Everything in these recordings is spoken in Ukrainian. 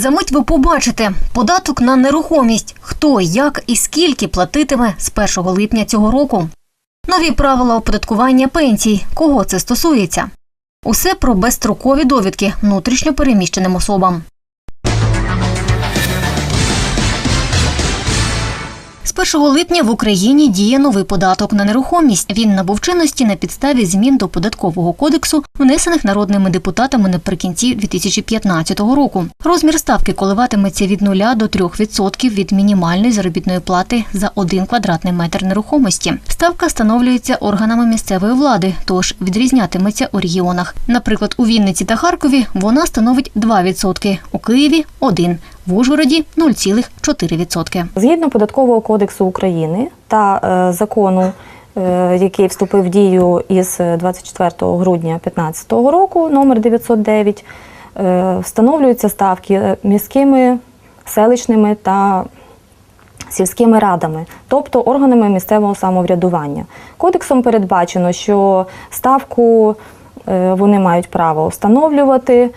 Замить ви побачите податок на нерухомість, хто, як і скільки платитиме з 1 липня цього року. Нові правила оподаткування пенсій. Кого це стосується? Усе про безстрокові довідки внутрішньо переміщеним особам. З 1 липня в Україні діє новий податок на нерухомість. Він набув чинності на підставі змін до податкового кодексу, внесених народними депутатами наприкінці 2015 року. Розмір ставки коливатиметься від 0 до 3% від мінімальної заробітної плати за один квадратний метр нерухомості. Ставка встановлюється органами місцевої влади, тож відрізнятиметься у регіонах. Наприклад, у Вінниці та Харкові вона становить 2%, у Києві 1%, в Ужгороді 0,4%. Згідно податкового кодексу України та е, закону, е, який вступив в дію із 24 грудня 2015 року, номер 909, е, встановлюються ставки е, міськими, селищними та сільськими радами, тобто органами місцевого самоврядування. Кодексом передбачено, що ставку е, вони мають право встановлювати.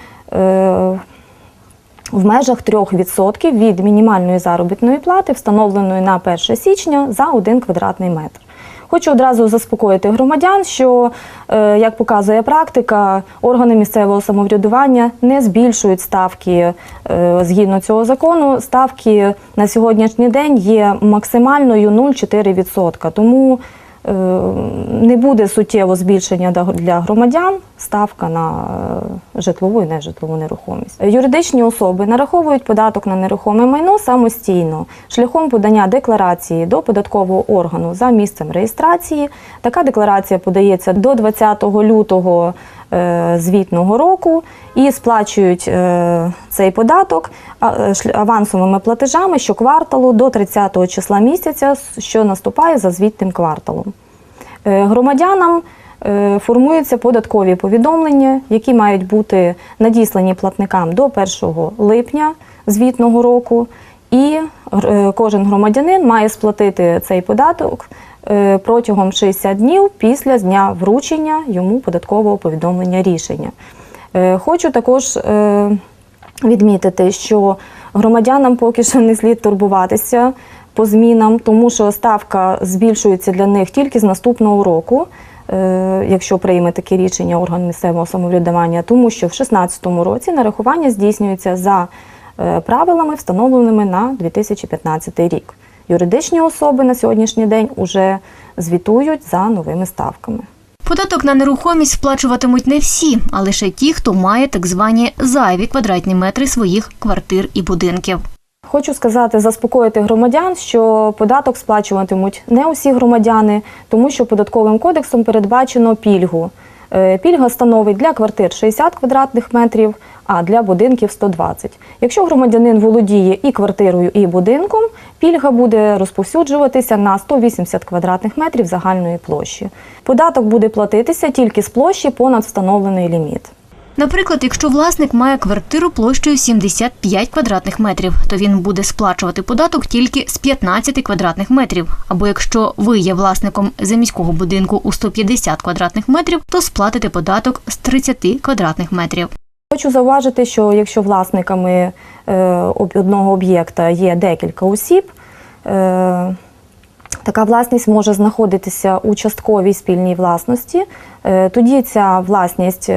В межах 3% від мінімальної заробітної плати, встановленої на 1 січня за 1 квадратний метр. Хочу одразу заспокоїти громадян, що, е, як показує практика, органи місцевого самоврядування не збільшують ставки е, згідно цього закону. Ставки на сьогоднішній день є максимальною 0,4%. Тому не буде суттєво збільшення для громадян ставка на е, житлову і нежитлову нерухомість. Юридичні особи нараховують податок на нерухоме майно самостійно шляхом подання декларації до податкового органу за місцем реєстрації. Така декларація подається до 20 лютого е, звітного року і сплачують е, цей податок е, авансовими платежами щокварталу до 30 числа місяця, що наступає за звітним кварталом. Е, Громадянам е, формуються податкові повідомлення, які мають бути надіслані платникам до 1 липня звітного року, і е, кожен громадянин має сплатити цей податок е, протягом 60 днів після дня вручення йому податкового повідомлення рішення. Е, Хочу також е, відмітити, що громадянам поки що не слід турбуватися по змінам, тому що ставка збільшується для них тільки з наступного року, е, якщо прийме таке рішення орган місцевого самоврядування, тому що в 2016 році нарахування здійснюється за е, правилами, встановленими на 2015 рік. Юридичні особи на сьогоднішній день уже звітують за новими ставками. Податок на нерухомість сплачуватимуть не всі, а лише ті, хто має так звані зайві квадратні метри своїх квартир і будинків. Хочу сказати, заспокоїти громадян, що податок сплачуватимуть не усі громадяни, тому що податковим кодексом передбачено пільгу. Е, Пільга становить для квартир 60 квадратних метрів, а для будинків 120. Якщо громадянин володіє і квартирою, і будинком, пільга буде розповсюджуватися на 180 квадратних метрів загальної площі. Податок буде платитися тільки з площі понад встановлений ліміт. Наприклад, якщо власник має квартиру площею 75 квадратних метрів, то він буде сплачувати податок тільки з 15 квадратних метрів. Або якщо ви є власником заміського будинку у 150 квадратних метрів, то сплатите податок з 30 квадратних метрів. Хочу зауважити, що якщо власниками е, одного об'єкта є декілька осіб, е, така власність може знаходитися у частковій спільній власності. Е, тоді ця власність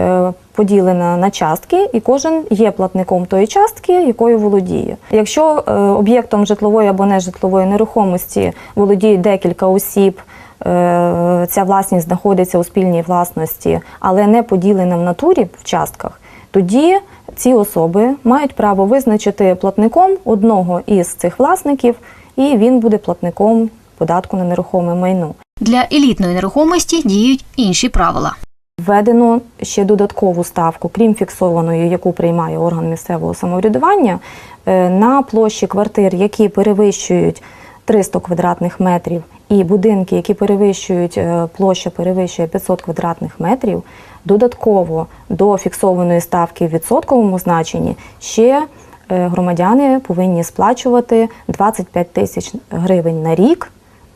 поділена на частки, і кожен є платником тої частки, якою володіє. Якщо е, об'єктом житлової або нежитлової нерухомості володіють декілька осіб, е, ця власність знаходиться у спільній власності, але не поділена в натурі в частках, тоді ці особи мають право визначити платником одного із цих власників, і він буде платником податку на нерухоме майно. Для елітної нерухомості діють інші правила. Введено ще додаткову ставку, крім фіксованої, яку приймає орган місцевого самоврядування, е, на площі квартир, які перевищують 300 квадратних метрів, і будинки, які перевищують е, площа перевищує 500 квадратних метрів, додатково до фіксованої ставки в відсотковому значенні ще е, громадяни повинні сплачувати 25 тисяч гривень на рік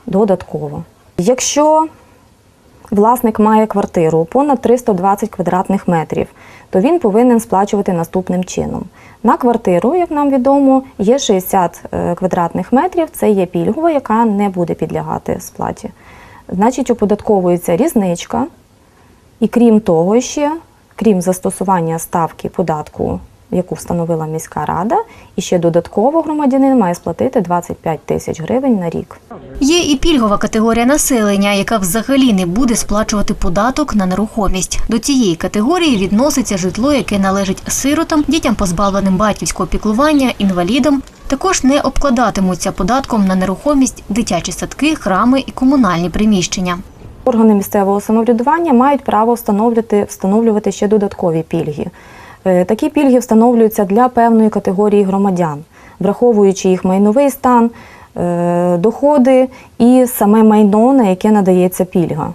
додатково. Якщо власник має квартиру понад 320 квадратних метрів, то він повинен сплачувати наступним чином. На квартиру, як нам відомо, є 60 е, квадратних метрів, це є пільгова, яка не буде підлягати сплаті. Значить, оподатковується різничка, і крім того, ще, крім застосування ставки податку, яку встановила міська рада, і ще додатково громадянин має сплатити 25 тисяч гривень на рік. Є і пільгова категорія населення, яка взагалі не буде сплачувати податок на нерухомість. До цієї категорії відноситься житло, яке належить сиротам, дітям позбавленим батьківського піклування, інвалідам. Також не обкладатимуться податком на нерухомість дитячі садки, храми і комунальні приміщення. Органи місцевого самоврядування мають право встановлювати, встановлювати ще додаткові пільги. Е, Такі пільги встановлюються для певної категорії громадян, враховуючи їх майновий стан, е, доходи і саме майно, на яке надається пільга.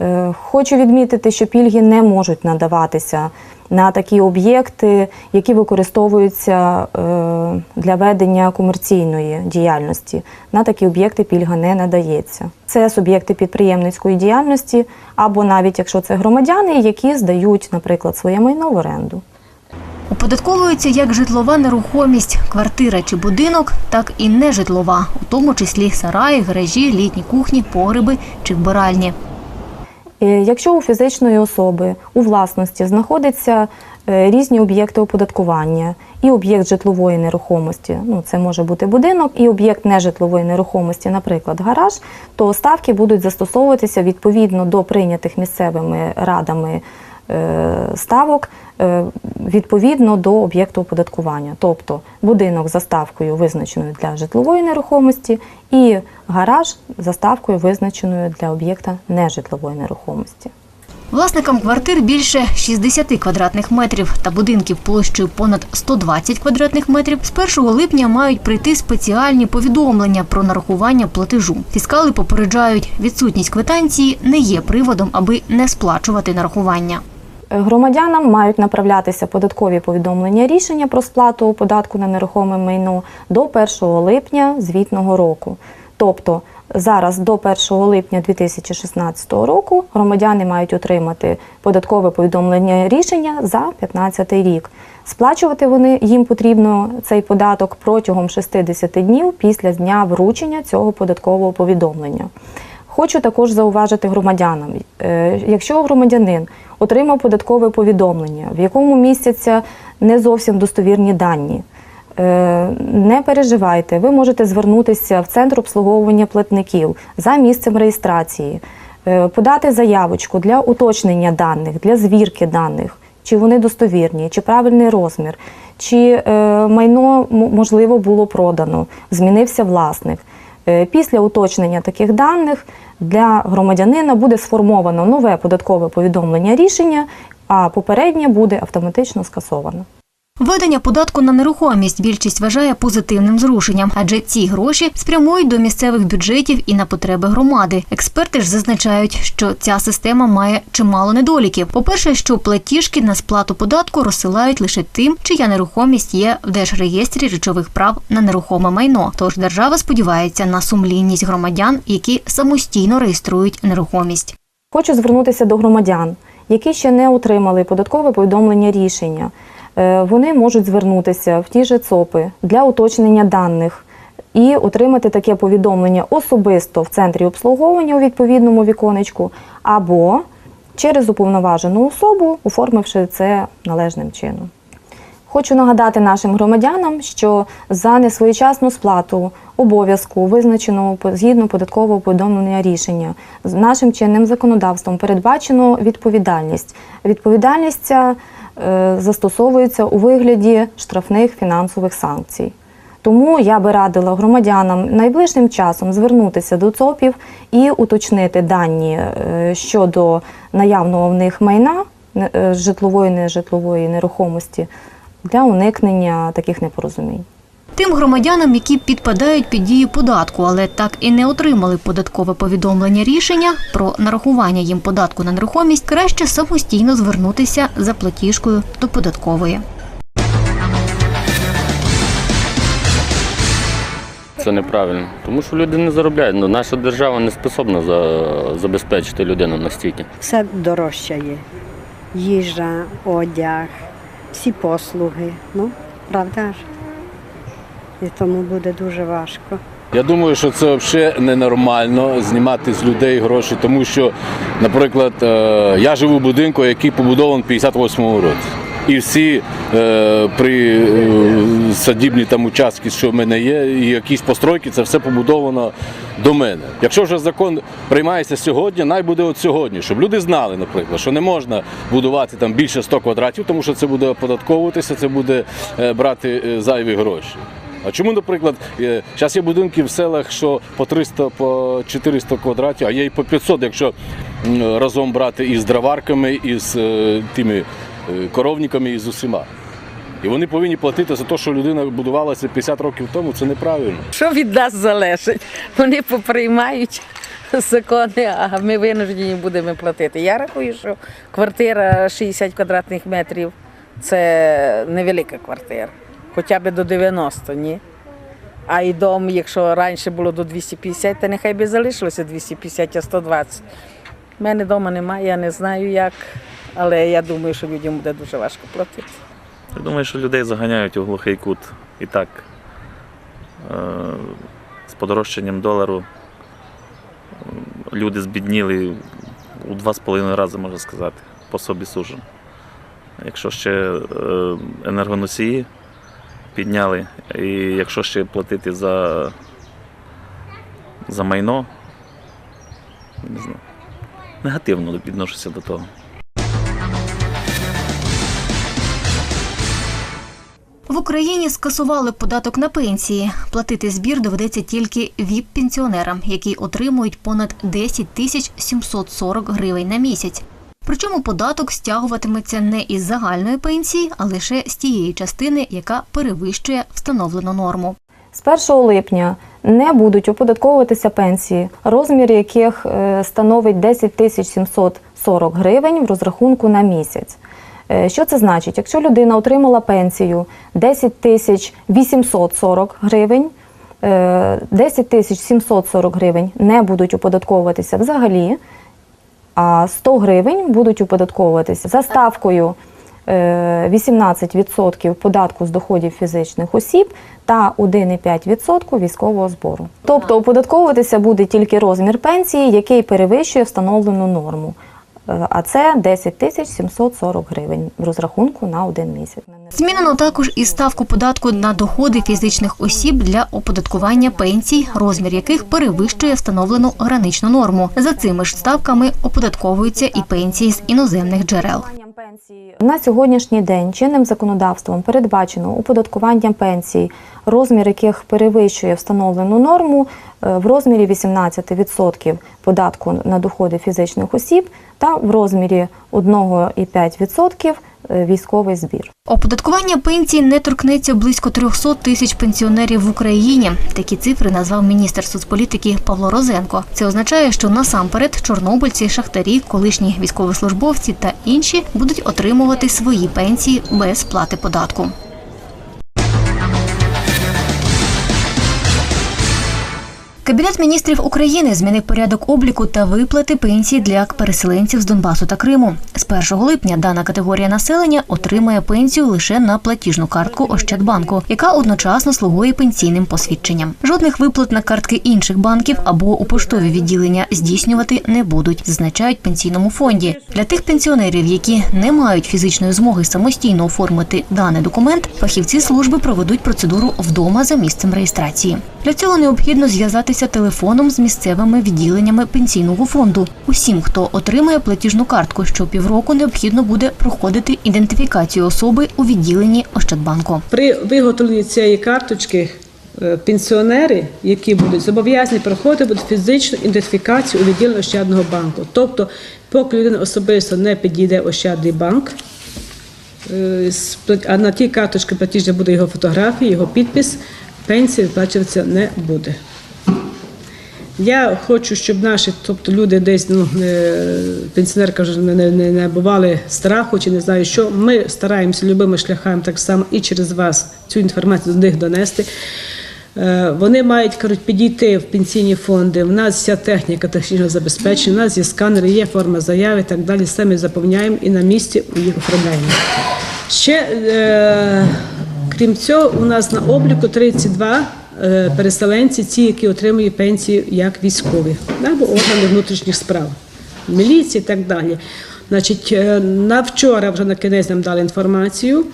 Е, Хочу відмітити, що пільги не можуть надаватися на такі об'єкти, які використовуються е, для ведення комерційної діяльності. На такі об'єкти пільга не надається. Це суб'єкти підприємницької діяльності, або навіть якщо це громадяни, які здають, наприклад, своє майно в оренду. Оподатковується як житлова нерухомість, квартира чи будинок, так і нежитлова, у тому числі сараї, гаражі, літні кухні, погреби чи вбиральні. Е, Якщо у фізичної особи у власності знаходяться е, різні об'єкти оподаткування і об'єкт житлової нерухомості, ну це може бути будинок, і об'єкт нежитлової нерухомості, наприклад, гараж, то ставки будуть застосовуватися відповідно до прийнятих місцевими радами ставок е, відповідно до об'єкту оподаткування. Тобто будинок за ставкою визначеною для житлової нерухомості і гараж за ставкою визначеною для об'єкта нежитлової нерухомості. Власникам квартир більше 60 квадратних метрів та будинків площею понад 120 квадратних метрів з 1 липня мають прийти спеціальні повідомлення про нарахування платежу. Фіскали попереджають, відсутність квитанції не є приводом, аби не сплачувати нарахування. Громадянам мають направлятися податкові повідомлення рішення про сплату податку на нерухоме майно до 1 липня звітного року. Тобто зараз до 1 липня 2016 року громадяни мають отримати податкове повідомлення рішення за 2015 рік. Сплачувати вони їм потрібно цей податок протягом 60 днів після дня вручення цього податкового повідомлення. Хочу також зауважити громадянам, е, якщо громадянин отримав податкове повідомлення, в якому містяться не зовсім достовірні дані, е, не переживайте, ви можете звернутися в центр обслуговування платників за місцем реєстрації, е, подати заявочку для уточнення даних, для звірки даних, чи вони достовірні, чи правильний розмір, чи майно можливо було продано, змінився власник. Е, Після уточнення таких даних для громадянина буде сформовано нове податкове повідомлення рішення, а попереднє буде автоматично скасовано. Введення податку на нерухомість більшість вважає позитивним зрушенням, адже ці гроші спрямують до місцевих бюджетів і на потреби громади. Експерти ж зазначають, що ця система має чимало недоліків. По-перше, що платіжки на сплату податку розсилають лише тим, чия нерухомість є в держреєстрі речових прав на нерухоме майно. Тож держава сподівається на сумлінність громадян, які самостійно реєструють нерухомість. Хочу звернутися до громадян, які ще не отримали податкове повідомлення рішення. Е, Вони можуть звернутися в ті же ЦОПи для уточнення даних і отримати таке повідомлення особисто в центрі обслуговування у відповідному віконечку, або через уповноважену особу, оформивши це належним чином. Хочу нагадати нашим громадянам, що за несвоєчасну сплату обов'язку, визначеного згідно податкового повідомлення рішення, з нашим чинним законодавством передбачено відповідальність. Відповідальність е, застосовується у вигляді штрафних фінансових санкцій. Тому я би радила громадянам найближчим часом звернутися до ЦОПів і уточнити дані е, щодо наявного в них майна е, житлової нежитлової нерухомості для уникнення таких непорозумінь. Тим громадянам, які підпадають під дію податку, але так і не отримали податкове повідомлення рішення про нарахування їм податку на нерухомість, краще самостійно звернутися за платіжкою до податкової. це неправильно. Тому що люди не заробляють. Ну, наша держава не способна за, забезпечити людину настільки. все дорожчає. Їжа, одяг, всі послуги. Ну, правда ж? І тому буде дуже важко. Я думаю, що це взагалі ненормально знімати з людей гроші, тому що, наприклад, е, я живу в будинку, який побудований в 58-му році. І всі е, при е, садібні там участки, що в мене є, і якісь постройки, це все побудовано до мене. Якщо вже закон приймається сьогодні, най буде от сьогодні, щоб люди знали, наприклад, що не можна будувати там більше 100 квадратів, тому що це буде оподатковуватися, це буде е, брати е, зайві гроші. А чому, наприклад, зараз є будинки в селах, що по 300, по 400 квадратів, а є і по 500, якщо разом брати із дроварками, із е, тими е, коровниками і з усіма. І вони повинні платити за те, що людина будувалася 50 років тому, це неправильно. Що від нас залежить? Вони поприймають закони, а ми винуждені будемо платити. Я рахую, що квартира 60 квадратних метрів це невелика квартира, хоча б до 90, ні. А і дом, якщо раніше було до 250, то нехай би залишилося 250, а 120. У мене вдома немає, я не знаю як, але я думаю, що людям буде дуже важко платити. Я думаю, що людей заганяють у глухий кут. І так, е, з подорожчанням долару е, люди збідніли у два з половиною рази, можна сказати, по собі сужу. Якщо ще е, енергоносії підняли, і якщо ще платити за, за майно, не знаю, негативно відношуся до того. В Україні скасували податок на пенсії. Платити збір доведеться тільки ВІП-пенсіонерам, які отримують понад 10 тисяч 740 гривень на місяць. Причому податок стягуватиметься не із загальної пенсії, а лише з тієї частини, яка перевищує встановлену норму. З 1 липня не будуть оподатковуватися пенсії, розмір яких е, становить 10 тисяч 740 гривень в розрахунку на місяць. Е, Що це значить? Якщо людина отримала пенсію 10 тисяч 840 гривень, е, 10 тисяч 740 гривень не будуть оподатковуватися взагалі, а 100 гривень будуть оподатковуватися за ставкою е, 18% податку з доходів фізичних осіб та 1,5% військового збору. Тобто оподатковуватися буде тільки розмір пенсії, який перевищує встановлену норму. А це 10 тисяч 740 гривень в розрахунку на один місяць. Змінено також і ставку податку на доходи фізичних осіб для оподаткування пенсій, розмір яких перевищує встановлену граничну норму. За цими ж ставками оподатковуються і пенсії з іноземних джерел. На сьогоднішній день чинним законодавством передбачено оподаткування пенсій, розмір яких перевищує встановлену норму е, в розмірі 18% податку на доходи фізичних осіб та в розмірі 1,5% е, військовий збір. Оподаткування пенсій не торкнеться близько 300 тисяч пенсіонерів в Україні. Такі цифри назвав міністр соцполітики Павло Розенко. Це означає, що насамперед чорнобильці, шахтарі, колишні військовослужбовці та інші будуть отримувати свої пенсії без сплати податку. Кабінет міністрів України змінив порядок обліку та виплати пенсій для переселенців з Донбасу та Криму. З 1 липня дана категорія населення отримає пенсію лише на платіжну картку Ощадбанку, яка одночасно слугує пенсійним посвідченням. Жодних виплат на картки інших банків або у поштові відділення здійснювати не будуть, зазначають пенсійному фонді. Для тих пенсіонерів, які не мають фізичної змоги самостійно оформити даний документ, фахівці служби проведуть процедуру вдома за місцем реєстрації. Для цього необхідно зв'язатися телефоном з місцевими відділеннями пенсійного фонду. Усім, хто отримає платіжну картку, щопівроку необхідно буде проходити ідентифікацію особи у відділенні Ощадбанку. При виготовленні цієї карточки е, пенсіонери, які будуть зобов'язані проходити фізичну ідентифікацію у відділенні Ощадного банку. Тобто, поки людина особисто не підійде Ощадний банк, е, а на тій карточці платіжня буде його фотографія, його підпис, пенсія виплачуватися не буде. Я хочу, щоб наші, тобто люди десь, ну, е, пенсіонерка вже не, не, не набували страху чи не знаю що. Ми стараємося любими шляхами так само і через вас цю інформацію до них донести. Е, Вони мають кажуть, підійти в пенсійні фонди. У нас вся техніка технічного забезпечення, у нас є сканери, є форма заяви і так далі. Самі заповняємо і на місці їх оформляємо. Ще е, крім цього, у нас на обліку 32 е, переселенці, ті, які отримують пенсію як військові, або органи внутрішніх справ, міліції і так далі. Значить, е, на вчора вже на кінець нам дали інформацію,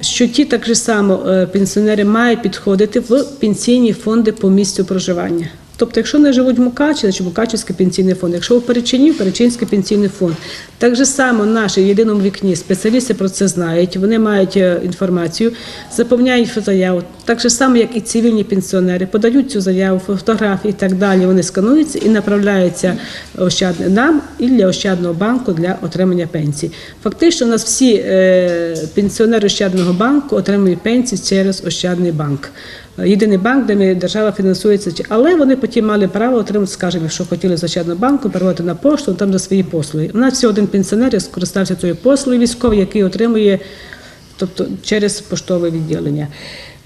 що ті так само е, пенсіонери мають підходити в пенсійні фонди по місцю проживання. Тобто, якщо не живуть в Мукачі, значить Мукачівський пенсійний фонд. Якщо в Перечині, Перечинський пенсійний фонд. Так же само наші в єдиному вікні спеціалісти про це знають, вони мають е, інформацію, заповняють заяву. Так же само, як і цивільні пенсіонери, подають цю заяву, фотографії і так далі. Вони скануються і направляються ощадне нам і для Ощадного банку для отримання пенсії. Фактично, у нас всі е, пенсіонери Ощадного банку отримують пенсії через Ощадний банк. Єдиний банк, де держава фінансується, але вони потім мали право отримати, скажімо, якщо хотіли з Ощадного банку, переводити на пошту там за свої послуги. У нас всього один пенсіонер скористався цією послугою військовий, який отримує тобто через поштове відділення.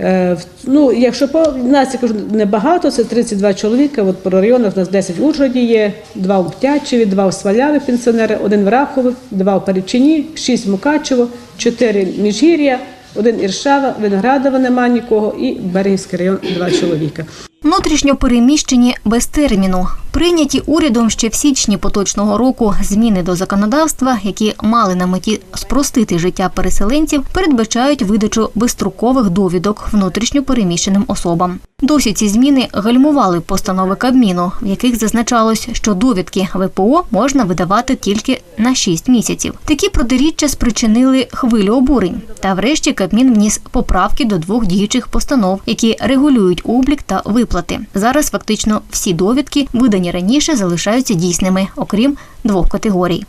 Е, в- ну, якщо по нас я кажу небагато, це 32 чоловіка. От по районах у нас 10 в Ужгороді є, 2 в Тячеві, 2 в Сваляві пенсіонери, один в Рахові, 2 в Перечині, 6 в Мукачево, 4 Міжгір'я, один Іршава, Виноградова нема нікого і Берегівський район 2 чоловіка. Внутрішньо переміщені без терміну. Прийняті урядом ще в січні поточного року зміни до законодавства, які мали на меті спростити життя переселенців, передбачають видачу безстрокових довідок внутрішньо переміщеним особам. Досі ці зміни гальмували постанови Кабміну, в яких зазначалось, що довідки ВПО можна видавати тільки на 6 місяців. Такі протиріччя спричинили хвилю обурень. Та врешті Кабмін вніс поправки до двох діючих постанов, які регулюють облік та виплати. Зараз фактично всі довідки, видані раніше, залишаються дійсними, окрім двох категорій.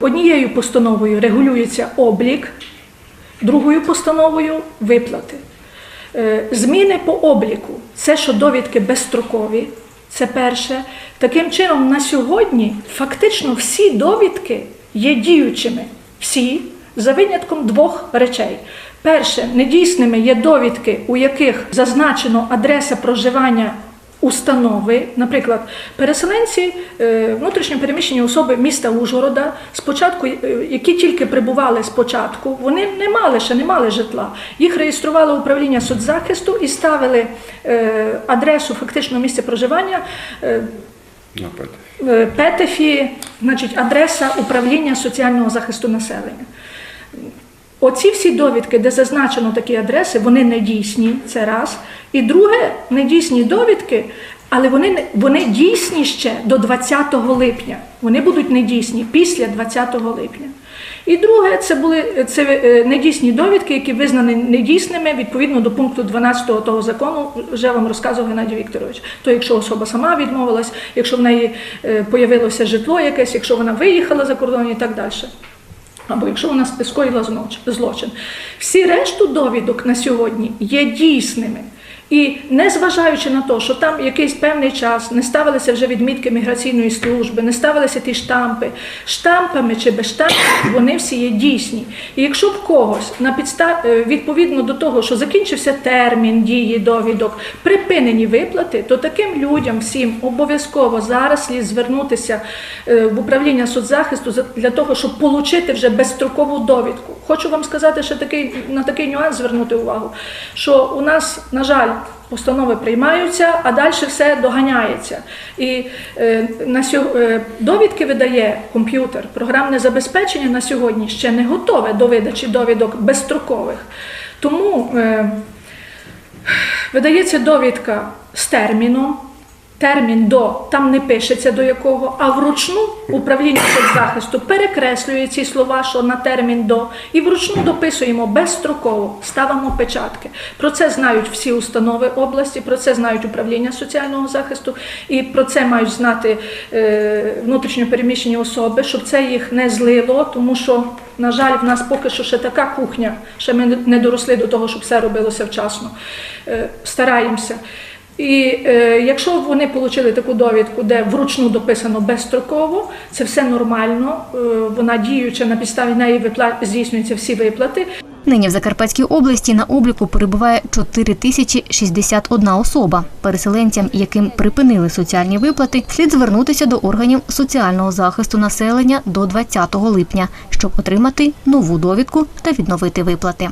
Однією постановою регулюється облік, другою постановою виплати. Е, Зміни по обліку це що довідки безстрокові, це перше. Таким чином, на сьогодні фактично всі довідки є діючими. Всі, за винятком двох речей. Перше, недійсними є довідки, у яких зазначено адреса проживання установи, наприклад, переселенці, е, внутрішньо переміщені особи міста Ужгорода, спочатку, е, які тільки прибували спочатку, вони не мали ще не мали житла. Їх реєструвало управління соцзахисту і ставили е, адресу фактично місця проживання. Петефі, значить, адреса управління соціального захисту населення. Оці всі довідки, де зазначено такі адреси, вони не дійсні, це раз. І друге, недійсні довідки, але вони, вони дійсні ще до 20 липня. Вони будуть недійсні після 20 липня. І друге, це були це е, недійсні довідки, які визнані недійсними відповідно до пункту 12 того закону, вже вам розказував Геннадій Вікторович. То якщо особа сама відмовилась, якщо в неї е, появилося житло якесь, якщо вона виїхала за кордон і так далі або якщо вона скоїла злочин- злочин. Всі решту довідок на сьогодні є дійсними. І незважаючи на те, що там якийсь певний час не ставилися вже відмітки міграційної служби, не ставилися ті штампи, штампами чи без штампів, вони всі є дійсні. І якщо в когось на підстав е, відповідно до того, що закінчився термін дії довідок, припинені виплати, то таким людям всім обов'язково зараз слід звернутися е, в управління соцзахисту для того, щоб отримати вже безстрокову довідку. Хочу вам сказати, що такий на такий нюанс звернути увагу, що у нас, на жаль, постанови приймаються, а далі все доганяється. І е, на сьо- е, довідки видає комп'ютер. Програмне забезпечення на сьогодні ще не готове до видачі довідок безстрокових. Тому е, видається довідка з терміном. Термін до там не пишеться до якого, а вручну управління соцзахисту перекреслює ці слова, що на термін до, і вручну дописуємо безстроково, ставимо печатки. Про це знають всі установи області, про це знають управління соціального захисту, і про це мають знати е, внутрішньо переміщені особи, щоб це їх не злило, тому що, на жаль, в нас поки що ще така кухня, ще ми не доросли до того, щоб все робилося вчасно. Е, стараємося. І е, якщо вони отримали таку довідку, де вручну дописано безстроково, це все нормально, е, вона діюча на підставі неї випла... здійснюються всі виплати. Нині в Закарпатській області на обліку перебуває 4061 особа. Переселенцям, яким припинили соціальні виплати, слід звернутися до органів соціального захисту населення до 20 липня, щоб отримати нову довідку та відновити виплати.